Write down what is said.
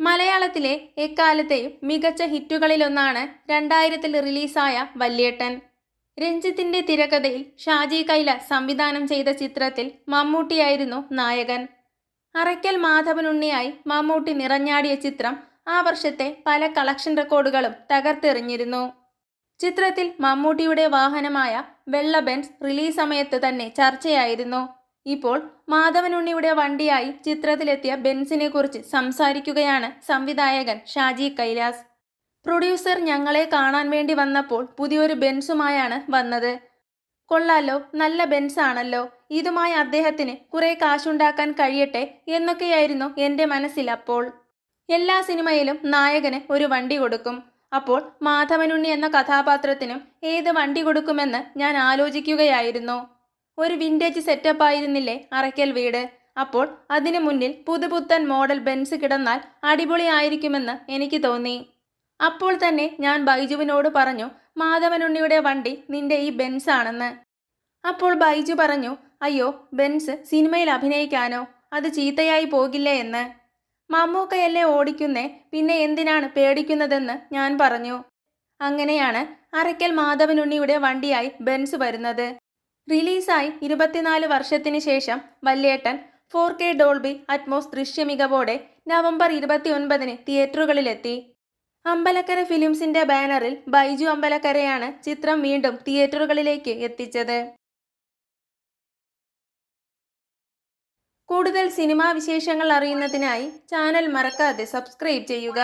മലയാളത്തിലെ എക്കാലത്തെയും മികച്ച ഹിറ്റുകളിലൊന്നാണ് രണ്ടായിരത്തിൽ റിലീസായ വല്യേട്ടൻ. രഞ്ജിത്തിന്റെ തിരക്കഥയിൽ ഷാജി കൈല സംവിധാനം ചെയ്ത ചിത്രത്തിൽ മമ്മൂട്ടിയായിരുന്നു നായകൻ. അറയ്ക്കൽ മാധവനുണ്ണിയായി മമ്മൂട്ടി നിറഞ്ഞാടിയ ചിത്രം ആ വർഷത്തെ പല കളക്ഷൻ റെക്കോർഡുകളും തകർത്തെറിഞ്ഞിരുന്നു. ചിത്രത്തിൽ മമ്മൂട്ടിയുടെ വാഹനമായ വെള്ള ബെൻസ് റിലീസ് സമയത്ത് തന്നെ ചർച്ചയായിരുന്നു. ഇപ്പോൾ മാധവനുണ്ണിയുടെ വണ്ടിയായി ചിത്രത്തിലെത്തിയ ബെൻസിനെ കുറിച്ച് സംസാരിക്കുകയാണ് സംവിധായകൻ ഷാജി കൈലാസ്. പ്രൊഡ്യൂസർ ഞങ്ങളെ കാണാൻ വേണ്ടി വന്നപ്പോൾ പുതിയൊരു ബെൻസുമായാണ് വന്നത്. കൊള്ളാലോ നല്ല ബെൻസാണല്ലോ. ഇതുമായി അദ്ദേഹത്തിന് കുറെ കാശുണ്ടാക്കാൻ കഴിയട്ടെ എന്നൊക്കെയായിരുന്നു എന്റെ മനസ്സിൽ അപ്പോൾ. എല്ലാ സിനിമയിലും നായകന് ഒരു വണ്ടി കൊടുക്കും. അപ്പോൾ മാധവനുണ്ണി എന്ന കഥാപാത്രത്തിനും ഏത് വണ്ടി കൊടുക്കുമെന്ന് ഞാൻ ആലോചിക്കുകയായിരുന്നു. ഒരു വിന്റേജ് സെറ്റപ്പ് ആയിരുന്നില്ലേ അറയ്ക്കൽ വീട്? അപ്പോൾ അതിനു മുന്നിൽ പുതുപുത്തൻ മോഡൽ ബെൻസ് കിടന്നാൽ അടിപൊളിയായിരിക്കുമെന്ന് എനിക്ക് തോന്നി. അപ്പോൾ തന്നെ ഞാൻ ബൈജുവിനോട് പറഞ്ഞു മാധവനുണ്ണിയുടെ വണ്ടി നിന്റെ ഈ ബെൻസ് ആണെന്ന്. അപ്പോൾ ബൈജു പറഞ്ഞു അയ്യോ ബെൻസ് സിനിമയിൽ അഭിനയിക്കാനോ? അത് ചീത്തയായി പോകില്ലേ എന്ന്? മമ്മൂക്കയല്ലേ ഓടിക്കുന്നേ? പിന്നെ എന്തിനാണ് പേടിക്കുന്നതെന്ന് ഞാൻ പറഞ്ഞു. അങ്ങനെയാണ് അറയ്ക്കൽ മാധവനുണ്ണിയുടെ വണ്ടിയായി ബെൻസ് വരുന്നത്. റിലീസായി ഇരുപത്തിനാല് വർഷത്തിന് ശേഷം Valyettan four K Dolby Atmos ദൃശ്യമികവോടെ November ഇരുപത്തിയൊൻപതിന് തിയേറ്ററുകളിലെത്തി. അമ്പലക്കര ഫിലിംസിന്റെ ബാനറിൽ ബൈജു അമ്പലക്കരയാണ് ചിത്രം വീണ്ടും തിയേറ്ററുകളിലേക്ക് എത്തിച്ചത്. കൂടുതൽ സിനിമാ വിശേഷങ്ങൾ അറിയുന്നതിനായി ചാനൽ മറക്കാതെ സബ്സ്ക്രൈബ് ചെയ്യുക.